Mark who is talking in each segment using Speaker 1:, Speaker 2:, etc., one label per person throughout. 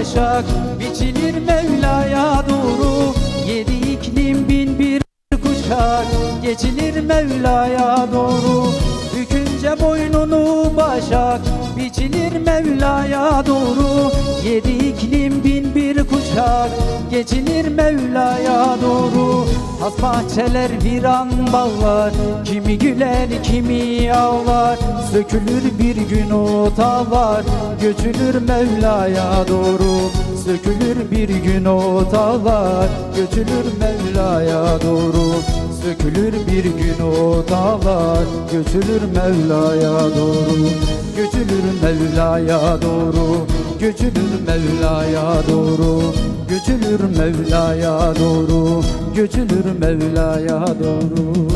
Speaker 1: başak Biçilir Mevla'ya doğru. Yedi iklim bin bir kuşak Geçilir Mevla'ya doğru. Bükünce boynunu başak Biçilir Mevla'ya doğru. Yedi iklim bin bir kuşak Geçilir Mevla'ya doğru. Has bahçeler viran bağlar Kimi güler kimi ağlar. Sökülür bir gün o tağlar Göçülür Mevla'ya doğru. Sökülür bir gün o tağlar Göçülür Mevla'ya doğru. Sökülür bir gün o dağlar. Göçülür Mevla'ya doğru. Göçülür Mevla'ya doğru. Göçülür Mevla'ya doğru Göçülür Mevla'ya doğru Göçülür Mevla'ya doğru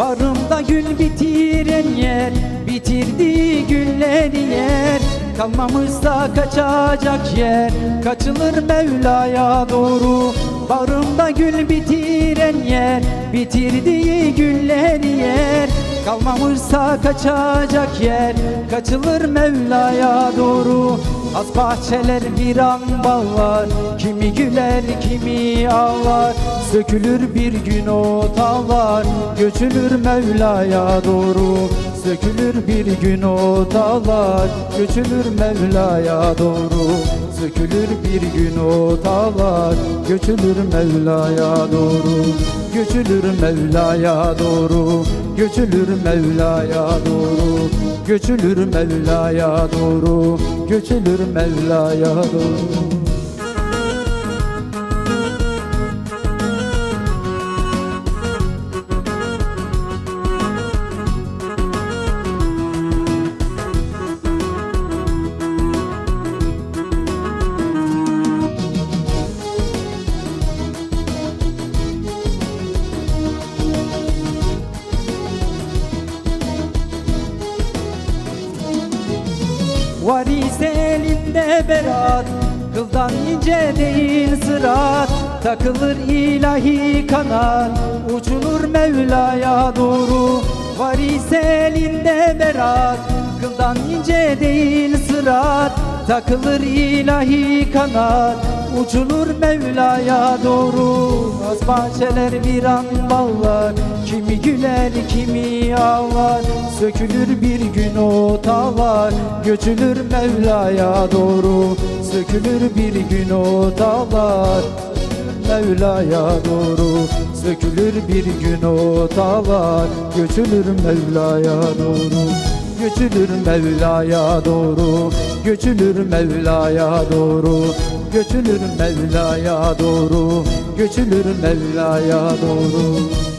Speaker 1: Barımda gül bitiren yer Bitirdiği gülleri yer. Kalmamışsa kaçacak yer Kaçılır Mevla'ya doğru. Barımda gül bitiren yer Bitirdiği gülleri yer. Kalmamışsa kaçacak yer Kaçılır Mevla'ya doğru. Az bahçeler viran bağlar Kimi güler kimi ağlar Sökülür bir gün o dağlar Göçülür Mevla'ya doğru. Sökülür bir gün o dağlar Göçülür Mevla'ya doğru. Sökülür bir gün o dağlar Göçülür Mevla'ya doğru. Göçülür Mevla'ya doğru Göçülür Mevla'ya doğru. Göçülür Mevla'ya doğru Göçülür Mevla'ya doğru Varis elinde berat Kıldan ince değil sırat. Takılır ilahi kanat Uçulur Mevla'ya doğru. Varis elinde berat Kıldan ince değil sırat Takılır ilahi kanat Uçulur Mevla'ya doğru. Az bahçeler viran bağlar Kimi güler kimi ağlar. Sökülür bir gün o dağlar Göçülür Mevla'ya doğru. Sökülür bir gün o dağlar Mevla'ya doğru. Sökülür bir gün o dağlar Göçülür Mevla'ya doğru Göçülür Mevla'ya doğru Göçülür Mevla'ya doğru Göçülür Mevla'ya doğru Göçülür Mevla'ya doğru